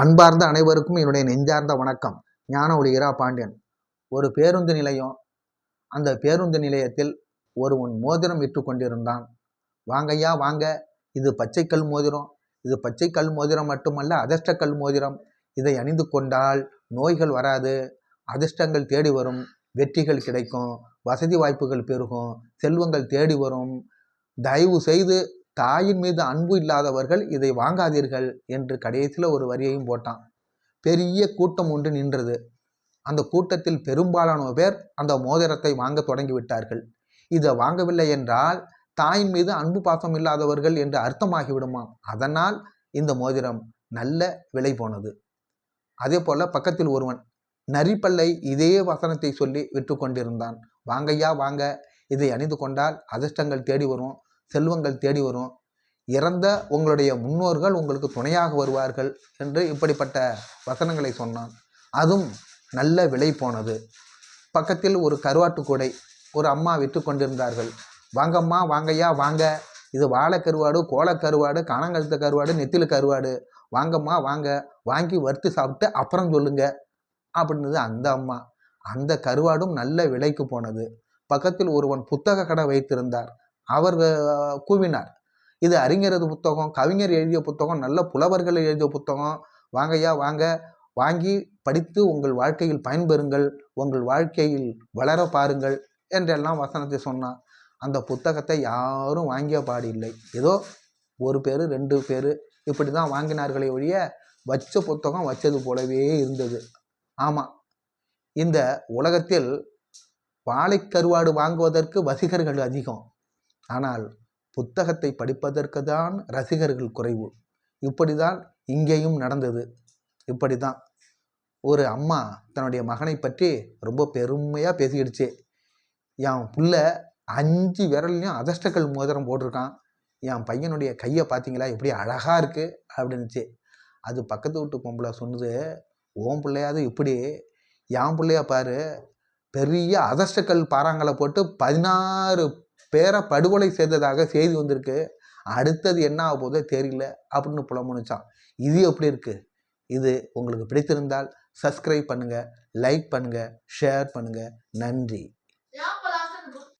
அன்பார்ந்த அனைவருக்கும் என்னுடைய நெஞ்சார்ந்த வணக்கம். ஞான ஒளிகிறா பாண்டியன். ஒரு பேருந்து நிலையம் அந்த பேருந்து நிலையத்தில் ஒருவன் மோதிரம் விற்று கொண்டிருந்தான். வாங்கய்யா வாங்க. இது பச்சைக்கல் மோதிரம். இது பச்சைக்கல் மோதிரம் மட்டுமல்ல அதிர்ஷ்டக்கல் மோதிரம். இதை அணிந்து கொண்டால் நோய்கள் வராது. அதிர்ஷ்டங்கள் தேடி வரும். வெற்றிகள் கிடைக்கும். வசதி வாய்ப்புகள் பெருகும். செல்வங்கள் தேடி வரும். தயவு செய்து தாயின் மீது அன்பு இல்லாதவர்கள் இதை வாங்காதீர்கள் என்று கடைசியில் ஒரு வரியையும் போட்டான். பெரிய கூட்டம் ஒன்று நின்றது. அந்த கூட்டத்தில் பெரும்பாலான பேர் அந்த மோதிரத்தை வாங்க தொடங்கி விட்டார்கள். இதை வாங்கவில்லை என்றால் தாயின் மீது அன்பு பாசம் இல்லாதவர்கள் என்று அர்த்தமாகிவிடுமாம் அதனால் இந்த மோதிரம் நல்ல விலை போனது. அதே போல பக்கத்தில் ஒருவன் நரிப்பல்லை இதே வசனத்தை சொல்லி விற்று கொண்டிருந்தான். வாங்கையா வாங்க. இதை அணிந்து கொண்டால் அதிர்ஷ்டங்கள் தேடி வரும். செல்வங்கள் தேடி வரும். இறந்த உங்களுடைய முன்னோர்கள் உங்களுக்கு துணையாக வருவார்கள் என்று இப்படிப்பட்ட வசனங்களை சொன்னான். அதுவும் நல்ல விலை போனது. பக்கத்தில் ஒரு கருவாட்டு கூடை ஒரு அம்மா விற்று கொண்டிருந்தார்கள். வாங்கம்மா வாங்கய்யா வாங்க. இது வாழை கருவாடு கோலை கருவாடு கணங்கழுத்த கருவாடு நெத்தில கருவாடு. வாங்கம்மா வாங்க. வாங்கி வறுத்து சாப்பிட்டு அப்புறம் சொல்லுங்க. அப்படின்னது அந்த அம்மா. அந்த கருவாடும் நல்ல விலைக்கு போனது. பக்கத்தில் ஒருவன் புத்தக கடை வைத்திருந்தார். அவர் கூவினார். இது அறிஞரது புத்தகம் கவிஞர் எழுதிய புத்தகம் நல்ல புலவர்கள் எழுதிய புத்தகம். வாங்கய்யா வாங்க. வாங்கி படித்து உங்கள் வாழ்க்கையில் பயன்பெறுங்கள் உங்கள் வாழ்க்கையில் வளர பாருங்கள் என்றெல்லாம் வசனத்தை சொன்னான் அந்த புத்தகத்தை யாரும் வாங்கிய பாடு இல்லை. ஏதோ ஒரு பேர் ரெண்டு பேர் இப்படி தான் வாங்கினார்களே ஒழிய வச்ச புத்தகம் வச்சது போலவே இருந்தது. ஆமாம் இந்த உலகத்தில் வாழைக்கருவாடு வாங்குவதற்கு வசிகர்கள் அதிகம். ஆனால் புத்தகத்தை படிப்பதற்கு தான் ரசிகர்கள் குறைவு. இப்படி தான் இங்கேயும் நடந்தது. இப்படி தான் ஒரு அம்மா தன்னுடைய மகனை பற்றி ரொம்ப பெருமையாக பேசிக்கிடுச்சு என் புள்ள அஞ்சு விரல்லையும் அதிர்ஷ்டக்கல் மோதிரம் போட்டிருக்கான். என் பையனுடைய கையை பார்த்தீங்களா? எப்படி அழகாக இருக்குது அப்படின்னுச்சு. அது பக்கத்து வீட்டு பொம்பளை சொன்னது ஓன் பிள்ளையாவது இப்படி. என் பிள்ளையா பாரு. பெரிய அதிர்ஷ்டக்கல் பாறாங்களை போட்டு பதினாறு பேரை படுகொலை செய்ததாக செய்தி வந்திருக்கு. அடுத்தது என்ன ஆக போதோ தெரியல அப்படின்னு புலமுனிச்சான் இது எப்படி இருக்கு? இது உங்களுக்கு பிடித்திருந்தால் சப்ஸ்கிரைப் பண்ணுங்க லைக் பண்ணுங்க ஷேர் பண்ணுங்க. நன்றி.